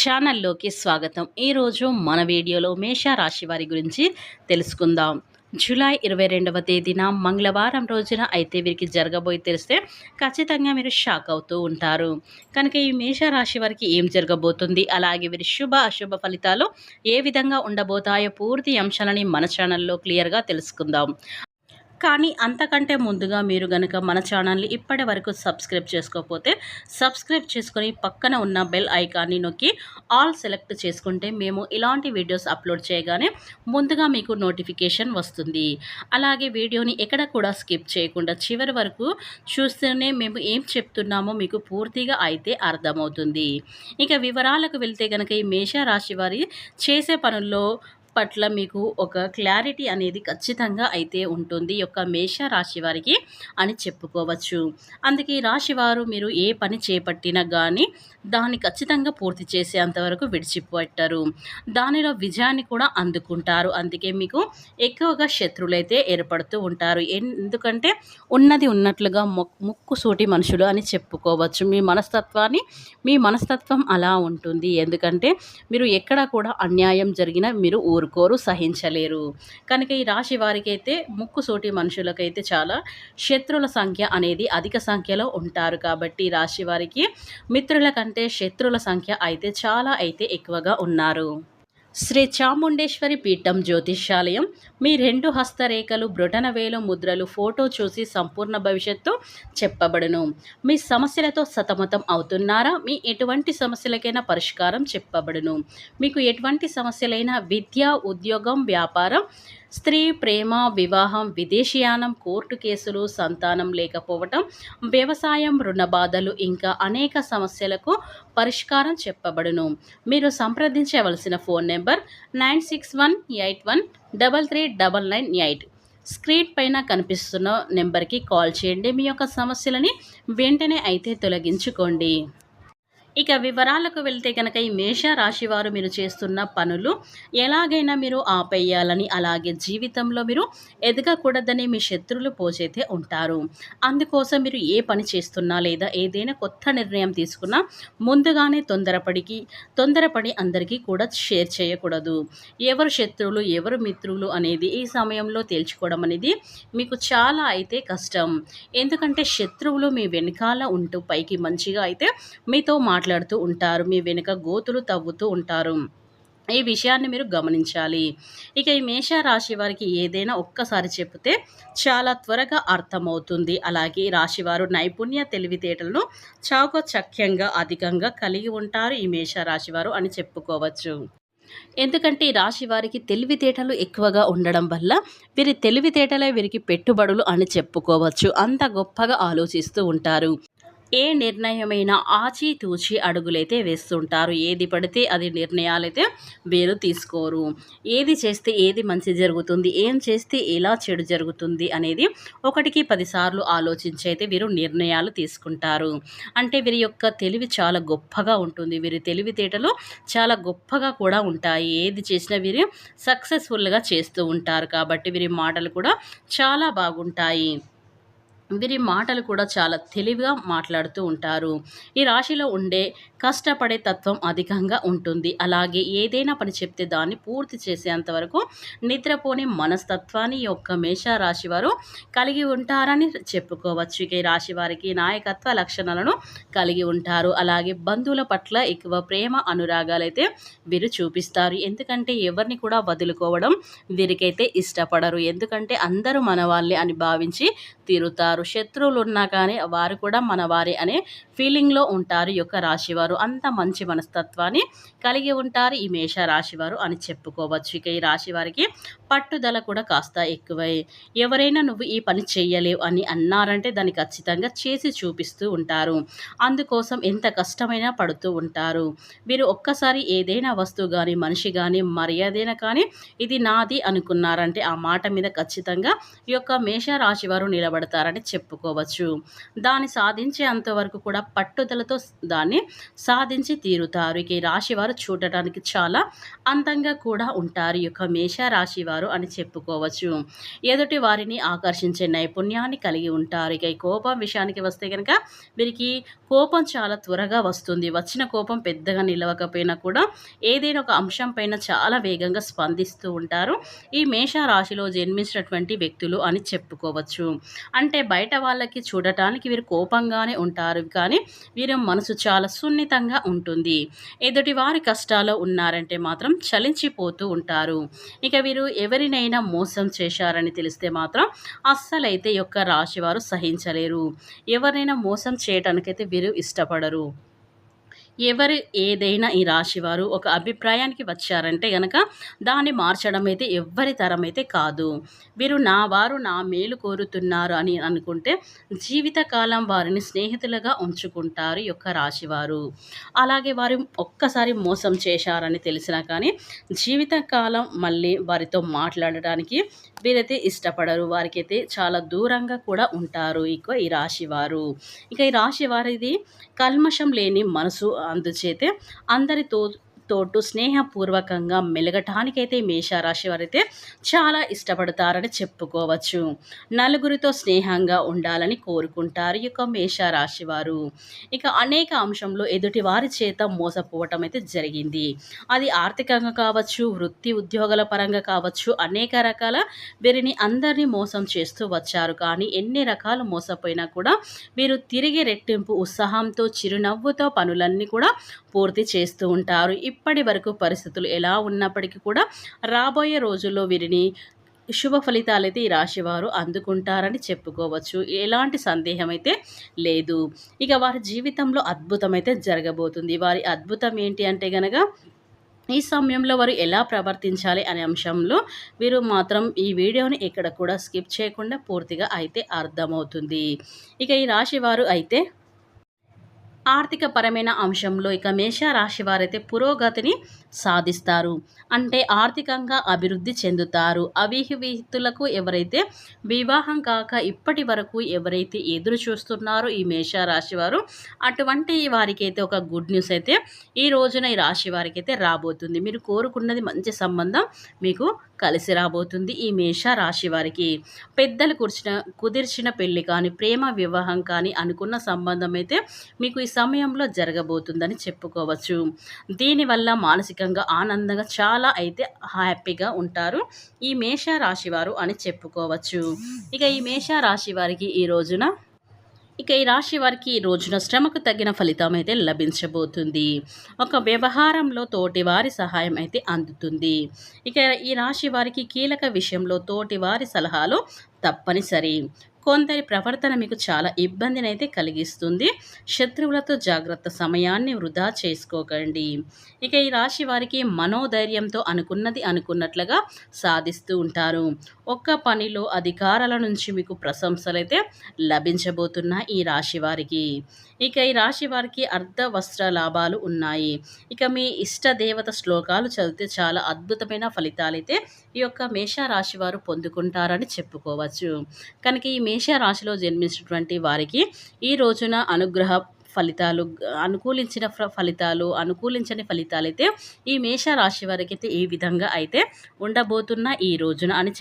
ఛానల్లోకి స్వాగతం. ఈరోజు మన వీడియోలో మేషరాశి వారి గురించి తెలుసుకుందాం. జూలై ఇరవై రెండవ తేదీన మంగళవారం రోజున అయితే వీరికి జరగబోయి తెలిస్తే ఖచ్చితంగా మీరు షాక్ అవుతూ ఉంటారు. కనుక ఈ మేషరాశి వారికి ఏం జరగబోతుంది? అలాగే వీరి శుభ అశుభ ఫలితాలు ఏ విధంగా ఉండబోతాయో పూర్తి అంశాలని మన ఛానల్లో క్లియర్గా తెలుసుకుందాం. కానీ అంతకంటే ముందుగా మీరు గనుక మన ఛానల్ని ఇప్పటి వరకు సబ్స్క్రైబ్ చేసుకోకపోతే సబ్స్క్రైబ్ చేసుకొని పక్కన ఉన్న బెల్ ఐకాన్ని నొక్కి ఆల్ సెలెక్ట్ చేసుకుంటే మేము ఇలాంటి వీడియోస్ అప్లోడ్ చేయగానే ముందుగా మీకు నోటిఫికేషన్ వస్తుంది. అలాగే వీడియోని ఎక్కడ కూడా స్కిప్ చేయకుండా చివరి వరకు చూస్తేనే మేము ఏం చెప్తున్నామో మీకు పూర్తిగా అయితే అర్థమవుతుంది. ఇక వివరాలకు వెళ్తే కనుక ఈ మేషరాశి వారి చేసే పనుల్లో పట్ల మీకు ఒక క్లారిటీ అనేది ఖచ్చితంగా అయితే ఉంటుంది. యొక్క మేష రాశి వారికి అని చెప్పుకోవచ్చు. అందుకే రాశివారు మీరు ఏ పని చేపట్టినా కానీ దాన్ని ఖచ్చితంగా పూర్తి చేసేంతవరకు విడిచిపెట్టరు. దానిలో విజయాన్ని కూడా అందుకుంటారు. అందుకే మీకు ఎక్కువగా శత్రువులైతే ఏర్పడుతూ ఉంటారు. ఎందుకంటే ఉన్నది ఉన్నట్లుగా ముక్కు సూటి మనుషులు అని చెప్పుకోవచ్చు. మీ మనస్తత్వాన్ని మీ మనస్తత్వం అలా ఉంటుంది. ఎందుకంటే మీరు ఎక్కడ కూడా అన్యాయం జరిగినా మీరు ఊరు ఊరుకోరు సహించలేరు. కనుక ఈ రాశి వారికైతే ముక్కుసోటి మనుషులకైతే చాలా శత్రువుల సంఖ్య అనేది అధిక సంఖ్యలో ఉంటారు. కాబట్టి రాశి వారికి మిత్రుల కంటే శత్రుల సంఖ్య అయితే చాలా అయితే ఎక్కువగా ఉన్నారు. శ్రీ చాముండేశ్వరి పీఠం జ్యోతిష్యాలయం. మీ రెండు హస్తరేఖలు బ్రొటనవేలు ముద్రలు ఫోటో చూసి సంపూర్ణ భవిష్యత్తు చెప్పబడును. మీ సమస్యలతో సతమతం అవుతున్నారా? మీ ఎటువంటి సమస్యలకైనా పరిష్కారం చెప్పబడును. మీకు ఎటువంటి సమస్యలైనా విద్య ఉద్యోగం వ్యాపారం స్త్రీ ప్రేమ వివాహం విదేశీయానం కోర్టు కేసులు సంతానం లేకపోవటం వ్యవసాయం రుణ బాధలు ఇంకా అనేక సమస్యలకు పరిష్కారం చెప్పబడును. మీరు సంప్రదించవలసిన phone number nine six one eight one double three double nine eight. Screen పైన కనిపిస్తున్న నెంబర్కి కాల్ చేయండి. మీ యొక్క సమస్యలని వెంటనే అయితే తొలగించుకోండి. ఇక వివరాలకు వెళ్తే కనుక ఈ మేష వారు మీరు చేస్తున్న పనులు ఎలాగైనా మీరు ఆపేయాలని అలాగే జీవితంలో మీరు ఎదగకూడదని మీ శత్రువులు పోచైతే ఉంటారు. అందుకోసం మీరు ఏ పని చేస్తున్నా లేదా ఏదైనా కొత్త నిర్ణయం తీసుకున్నా ముందుగానే తొందరపడికి తొందరపడి అందరికీ కూడా షేర్ చేయకూడదు. ఎవరు శత్రువులు ఎవరు మిత్రులు అనేది ఈ సమయంలో తేల్చుకోవడం అనేది మీకు చాలా అయితే కష్టం. ఎందుకంటే శత్రువులు మీ వెనకాల ఉంటూ పైకి మంచిగా అయితే మీతో మాట్లాడు మాట్లాడుతూ ఉంటారు. మీ వెనుక గోతులు తవ్వుతూ ఉంటారు. ఈ విషయాన్ని మీరు గమనించాలి. ఇక ఈ మేషరాశి వారికి ఏదైనా ఒక్కసారి చెప్తే చాలా త్వరగా అర్థమవుతుంది. అలాగే రాశివారు నైపుణ్య తెలివితేటలను చాకచక్యంగా అధికంగా కలిగి ఉంటారు ఈ మేషరాశి వారు అని చెప్పుకోవచ్చు. ఎందుకంటే ఈ రాశి వారికి తెలివితేటలు ఎక్కువగా ఉండడం వల్ల వీరి తెలివితేటలే వీరికి పెట్టుబడులు అని చెప్పుకోవచ్చు. అంత గొప్పగా ఆలోచిస్తూ ఉంటారు. ఏ నిర్ణయమైనా ఆచితూచి అడుగులైతే వేస్తుంటారు? ఏది పడితే అది నిర్ణయాలైతే వీరు తీసుకోరు. ఏది చేస్తే ఏది మంచి జరుగుతుంది? ఏం చేస్తే ఎలా చెడు జరుగుతుంది? అనేది ఒకటికి పదిసార్లు ఆలోచించి అయితే వీరు నిర్ణయాలు తీసుకుంటారు. అంటే వీరి యొక్క తెలివి చాలా గొప్పగా ఉంటుంది. వీరి తెలివితేటలు చాలా గొప్పగా కూడా ఉంటాయి. ఏది చేసినా వీరు సక్సెస్ఫుల్గా చేస్తూ ఉంటారు. కాబట్టి వీరి మాటలు కూడా చాలా బాగుంటాయి. వీరి మాటలు కూడా చాలా తెలివిగా మాట్లాడుతూ ఉంటారు. ఈ రాశిలో ఉండే కష్టపడే తత్వం అధికంగా ఉంటుంది. అలాగే ఏదైనా పని చెప్తే దాన్ని పూర్తి చేసేంత వరకు నిద్రపోని మనస్తత్వాన్ని యొక్క మేష రాశి వారు కలిగి ఉంటారని చెప్పుకోవచ్చు. ఇక రాశి వారికి నాయకత్వ లక్షణాలను కలిగి ఉంటారు. అలాగే బంధువుల పట్ల ఎక్కువ ప్రేమ అనురాగాలైతే వీరు చూపిస్తారు. ఎందుకంటే ఎవరిని కూడా వదులుకోవడం వీరికైతే ఇష్టపడరు. ఎందుకంటే అందరూ మనవాళ్ళే అని భావించి తీరుతారు. శత్రువులు ఉన్నా కానీ వారు కూడా మనవారే అనే ఫీలింగ్లో ఉంటారు ఈ యొక్క రాశివారు. అంత మంచి మనస్తత్వాన్ని కలిగి ఉంటారు ఈ మేష రాశివారు అని చెప్పుకోవచ్చు. ఇక ఈ రాశి వారికి పట్టుదల కూడా కాస్త ఎక్కువై ఎవరైనా నువ్వు ఈ పని చేయలేవు అని అన్నారంటే దాన్ని ఖచ్చితంగా చేసి చూపిస్తూ ఉంటారు. అందుకోసం ఎంత కష్టమైనా పడుతూ ఉంటారు. వీరు ఒక్కసారి ఏదైనా వస్తువు కానీ మనిషి కానీ మర్యాదైనా కానీ ఇది నాది అనుకున్నారంటే ఆ మాట మీద ఖచ్చితంగా ఈ యొక్క మేష రాశి వారు నిలబడతారని చెప్పుకోవచ్చు. దాన్ని సాధించే అంతవరకు కూడా పట్టుదలతో దాన్ని సాధించి తీరుతారు. ఇక ఈ రాశివారు చూడటానికి చాలా అందంగా కూడా ఉంటారు. ఈ యొక్క మేష రాశి వారు అని చెప్పుకోవచ్చు. ఎదుటి వారిని ఆకర్షించే నైపుణ్యాన్ని కలిగి ఉంటారు. ఇక ఈ కోపం విషయానికి వస్తే కనుక వీరికి కోపం చాలా త్వరగా వస్తుంది. వచ్చిన కోపం పెద్దగా నిలవకపోయినా కూడా ఏదైనా ఒక అంశం పైన చాలా వేగంగా స్పందిస్తూ ఉంటారు. ఈ మేష రాశిలో జన్మించినటువంటి వ్యక్తులు అని చెప్పుకోవచ్చు. అంటే బయట వాళ్ళకి చూడటానికి వీరు కోపంగానే ఉంటారు. కానీ వీరి మనసు చాలా సున్నితంగా ఉంటుంది. ఎదుటి వారి కష్టాల్లో ఉన్నారంటే మాత్రం చలించిపోతూ ఉంటారు. ఇక వీరు ఎవరినైనా మోసం చేశారని తెలిస్తే మాత్రం అస్సలైతే యొక్క రాశి వారు సహించలేరు. ఎవరైనా మోసం చేయటానికైతే వీరు ఇష్టపడరు. ఎవరు ఏదైనా ఈ రాశివారు ఒక అభిప్రాయానికి వచ్చారంటే గనక దాన్ని మార్చడం అయితే ఎవ్వరి తరం అయితే కాదు. వీరు నా వారు నా మేలు కోరుతున్నారు అని అనుకుంటే జీవితకాలం వారిని స్నేహితులుగా ఉంచుకుంటారు ఈ యొక్క రాశివారు. అలాగే వారు ఒక్కసారి మోసం చేశారని తెలిసినా కానీ జీవితకాలం మళ్ళీ వారితో మాట్లాడడానికి వీరైతే ఇష్టపడరు. వారికైతే చాలా దూరంగా కూడా ఉంటారు ఇక ఈ రాశివారు. ఇక ఈ రాశి వారిది కల్మషం లేని మనసు అందుచేతే అందరితో తోటు స్నేహపూర్వకంగా మెలగటానికైతే మేషరాశి వారైతే చాలా ఇష్టపడతారని చెప్పుకోవచ్చు. నలుగురితో స్నేహంగా ఉండాలని కోరుకుంటారు ఈ యొక్క మేషరాశి వారు. ఇక అనేక అంశంలో ఎదుటి వారి చేత మోసపోవటం అయితే జరిగింది. అది ఆర్థికంగా కావచ్చు వృత్తి ఉద్యోగాల పరంగా కావచ్చు అనేక రకాల వీరిని అందరినీ మోసం చేస్తూ వచ్చారు. కానీ ఎన్ని రకాలు మోసపోయినా కూడా వీరు తిరిగి రెట్టింపు ఉత్సాహంతో చిరునవ్వుతో పనులన్నీ కూడా పూర్తి చేస్తూ ఉంటారు. ఇప్పటి వరకు పరిస్థితులు ఎలా ఉన్నప్పటికీ కూడా రాబోయే రోజుల్లో వీరిని శుభ ఫలితాలైతే ఈ రాశివారు అందుకుంటారని చెప్పుకోవచ్చు. ఎలాంటి సందేహం అయితే లేదు. ఇక వారి జీవితంలో అద్భుతం అయితే జరగబోతుంది. వారి అద్భుతం ఏంటి అంటే గనక ఈ సమయంలో వారు ఎలా ప్రవర్తించాలి అనే అంశంలో వీరు మాత్రం ఈ వీడియోని ఇక్కడ కూడా స్కిప్ చేయకుండా పూర్తిగా అయితే అర్థమవుతుంది. ఇక ఈ రాశి వారు అయితే ఆర్థిక పరమైన అంశంలో ఇక మేష రాశి వారైతే పురోగతిని సాధిస్తారు. అంటే ఆర్థికంగా అభివృద్ధి చెందుతారు. అవిహితులకు ఎవరైతే వివాహం కాక ఇప్పటి వరకు ఎవరైతే ఎదురు చూస్తున్నారో ఈ మేష రాశి వారు అటువంటి వారికి అయితే ఒక గుడ్ న్యూస్ అయితే ఈ రోజున ఈ రాశి వారికి అయితే రాబోతుంది. మీరు కోరుకున్నది మంచి సంబంధం మీకు కలిసి రాబోతుంది ఈ మేష రాశి వారికి. పెద్దలు కుర్చిన కుదిర్చిన పెళ్ళి కానీ ప్రేమ వివాహం కానీ అనుకున్న సంబంధం అయితే మీకు ఈ సమయంలో జరగబోతుందని చెప్పుకోవచ్చు. దీనివల్ల మానసికంగా ఆనందంగా చాలా అయితే హ్యాపీగా ఉంటారు. ఈ మేష రాశి వారు అని చెప్పుకోవచ్చు. ఇక ఈ మేష రాశి వారికి ఈ రోజున ఇక ఈ రాశి వారికి ఈ రోజున శ్రమకు తగిన ఫలితం అయితే లభించబోతుంది. ఒక వ్యవహారంలో తోటి వారి సహాయం అయితే అందుతుంది. ఇక ఈ రాశి వారికి కీలక విషయంలో తోటి వారి సలహాలు తప్పనిసరి. కొందరి ప్రవర్తన మీకు చాలా ఇబ్బందిని అయితే కలిగిస్తుంది. శత్రువులతో జాగ్రత్త సమయాన్ని వృధా చేసుకోకండి. ఇక ఈ రాశి వారికి మనోధైర్యంతో అనుకున్నది అనుకున్నట్లుగా సాధిస్తూ ఉంటారు. ఒక్క పనిలో అధికారాల నుంచి మీకు ప్రశంసలైతే లభించబోతున్న ఈ రాశి వారికి. ఇక ఈ రాశి వారికి అర్ధ వస్త్ర లాభాలు ఉన్నాయి. ఇక మీ ఇష్ట దేవత శ్లోకాలు చదివితే చాలా అద్భుతమైన ఫలితాలు అయితే ఈ యొక్క మేష రాశి వారు పొందుకుంటారని చెప్పుకోవచ్చు. కనుక ఈ మేష రాశిలో జన్మించినటువంటి వారికి ఈ రోజున అనుగ్రహ ఫలితాలు అనుకూలించిన ఫలితాలు అనుకూలించని ఫలితాలు అయితే ఈ మేష రాశి వారికి అయితే ఈ విధంగా అయితే ఉండబోతున్న ఈ రోజున అని